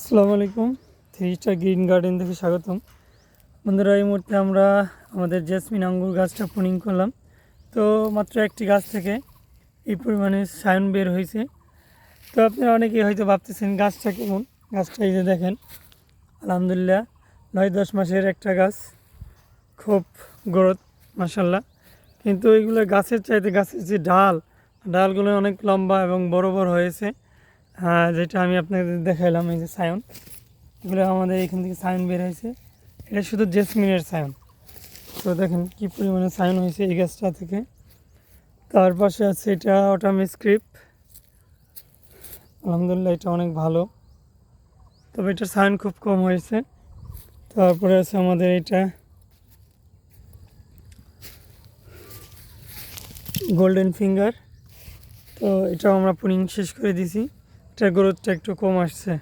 আসসালামু আলাইকুম। Three star green garden থেকে স্বাগতম। বন্ধুরা, এই মুহূর্তে আমরা আমাদের জেসমিন আঙ্গুর গাছটা পুনিং করলাম। তো মাত্র একটি গাছ থেকে এই পরিমাণে সায়ন বের হয়েছে। তো আপনারা অনেকেই হয়তো ভাবতেছেন, গাছটা কেমন? গাছটা এই যে দেখেন, আলহামদুলিল্লাহ, নয় দশ মাসের একটা গাছ। খুব গ্রোথ মাসাল্লাহ কিন্তু এইগুলো গাছের চাইতে গাছের যে ডাল, ডালগুলো অনেক লম্বা এবং বড় বড় হয়েছে। হ্যাঁ যেটা আমি আপনাদের দেখাইলাম, এই যে সায়ন। এগুলো আমাদের এখান থেকে সায়ন বের হয়েছে। এটা শুধু জেসমিনের সায়ন। তো দেখেন কি পরিমাণে সায়ন হয়েছে এই গাছটা থেকে। তার পাশে আছে এটা অটামি স্ক্রিপ আলহামদুলিল্লাহ, এটা অনেক ভালো। তবে এটা সায়ন খুব কম হয়েছে। তারপরে আছে আমাদের এটা গোল্ডেন ফিঙ্গার। তো এটাও আমরা পুনিং শেষ করে দিছি। গ্রোথটা একটু কম আসছে।